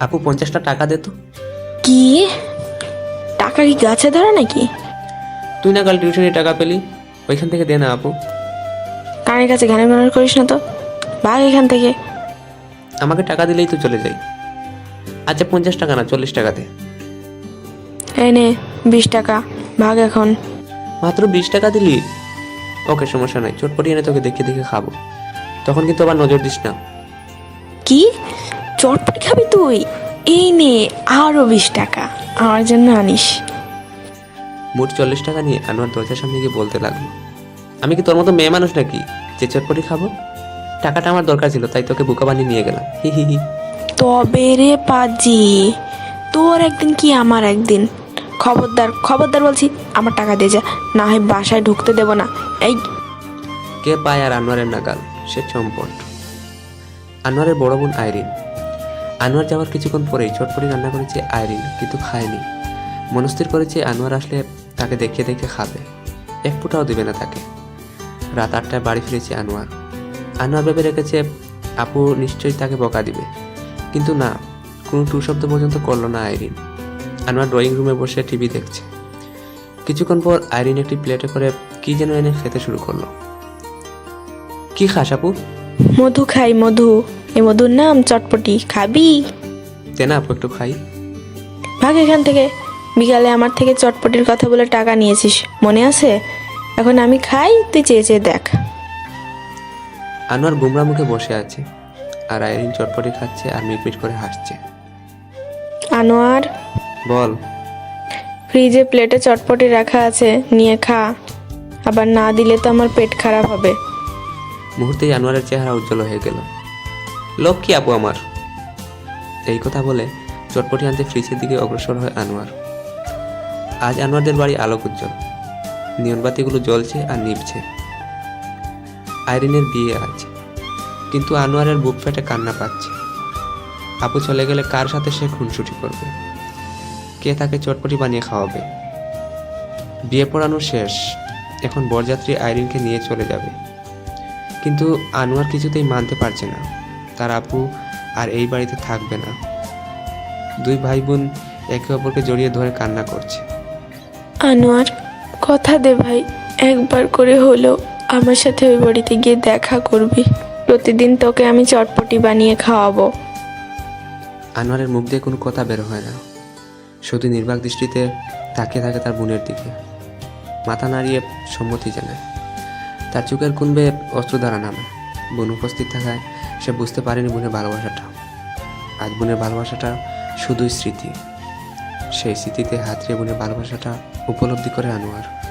আপু পঞ্চাশটা টাকা দে তো। কি? টাকা কি গাছে ধরে নাকি? তুই না কাল টিউশনি টাকা পেলি ওইখান থেকে দে না আপু। কানের কাছে গানের গানের করিস না তো। ভাগ এখান থেকে। আমাকে টাকা দিলেই তো চলে যাই আচ্ছা পঞ্চাশ টাকা না চল্লিশ টাকা দে। এই নে বিশ টাকা ভাগ এখন। মাত্র বিশ টাকা দিলি? ওকে সমস্যা নাই চটপটি এনে তোকে দেখে দেখে খাব। তখন কিন্তু আবার নজর দিস না। কি? চটপটি খাবি তুই। এই নে আরও বিশ টাকা। আমার জন্য আনিস। মোট চল্লিশ টাকা নিয়ে আনোয়ার দরজার সামনে গিয়ে বলতে লাগল আমি কি তোর মতো মেয়ে মানুষ নাকি? যে চটপটি খাব? টাকাটা আমার দরকার ছিল তাই তোকে বুকা বানিয়ে নিয়ে গেলাম। হি হি হি। তবে রে পাজি তোর একদিন কি আমার একদিন? খবরদার খবরদার বলছি আমার টাকা দিয়ে যা না হয় বাসায় ঢুকতে দেব না। এই কে পায় আর আনোয়ারের নাগাল? সে চম্পট। আনোয়ারের বড় বোন আইরিন। আনোয়ার যাওয়ার কিছুক্ষণ পরেই চটপটি রান্না করেছে আইরিন, কিন্তু খায়নি। মনস্থির করেছে আনোয়ার আসলে তাকে দেখে দেখে খাবে। এক ফুটাও দিবে না তাকে। রাত আটটায় বাড়ি ফিরেছে আনোয়ার। আনোয়ার ভেবে রেখেছে, আপু নিশ্চয়ই তাকে বকা দিবে। কিন্তু না, কোনো টু শব্দ পর্যন্ত করল না আইরিন। আনোয়ার ড্রয়িং রুমে বসে টিভি দেখছে। কিছুক্ষণ পর আইরিন একটি প্লেটে করে কি যেন এনে খেতে শুরু করল। কি খাস আপু? মধু খাই, মধু। এই মধুর নাম চটপটি খাবি? দে না আপু একটু খাই। ভাগ এখান থেকে। বিকালে আমার থেকে চটপটির কথা বলে টাকা নিয়েছিস মনে আছে? এখন আমি খাই তুই চেয়ে চেয়ে দেখ। আনোয়ার গুমরা মুখে বসে আছে আর আইরিন চটপটি খাচ্ছে আর মিটমিট করে হাসছে। আনোয়ার? বল। ফ্রিজে প্লেটে চটপটি রাখা আছে নিয়ে খা। আবার না দিলে তো আমার পেট খারাপ হবে। মুহূর্তেই আনোয়ারের চেহারা উজ্জ্বল হয়ে গেল। লোক কি আপু আমার। এই কথা বলে চটপটি আনতে ফ্রিজের দিকে অগ্রসর হয় আনোয়ার। আজ আনোয়ারদের বাড়ি আলোক উজ্জ্বল। নিয়নবাতিগুলো জ্বলছে আর নিভছে। আইরিনের বিয়ে আছে কিন্তু আনোয়ারের বুক ফেটে কান্না পাচ্ছে। আপু চলে গেলে কার সাথে সে খুনসুটি করবে? কে তাকে চটপটি বানিয়ে খাওয়াবে? বিয়ে পড়ানো শেষ। এখন বরযাত্রী আইরিনকে নিয়ে চলে যাবে। কিন্তু আনোয়ার কিছুতেই মানতে পারছে না। তার আপু আর এই বাড়িতে থাকবে না। দুই ভাই বোন একে অপরকে জড়িয়ে ধরে কান্না করছে। আনোয়ার কথা দে ভাই একবার করে হলেও আমার সাথে ওই বাড়িতে গিয়ে দেখা করবি। প্রতিদিন তোকে আমি চটপটি বানিয়ে খাওয়াবো। আনোয়ারের মুখ দিয়ে কোনো কথা বের হয় না। শুধু নির্বাক দৃষ্টিতে তাকিয়ে থাকে তার বোনের দিকে। মাথা নাড়িয়ে সম্মতি জানায়। তার চোখের কুনবে অস্ত্রধারা নামে। বোন উপস্থিত থাকায় সে বুঝতে পারেনি বোনের ভালোবাসাটা। আজ বোনের ভালোবাসাটা শুধুই স্মৃতি। সেই স্মৃতিতে হাতড়িয়ে বোনের ভালোবাসাটা উপলব্ধি করে আনোয়ার।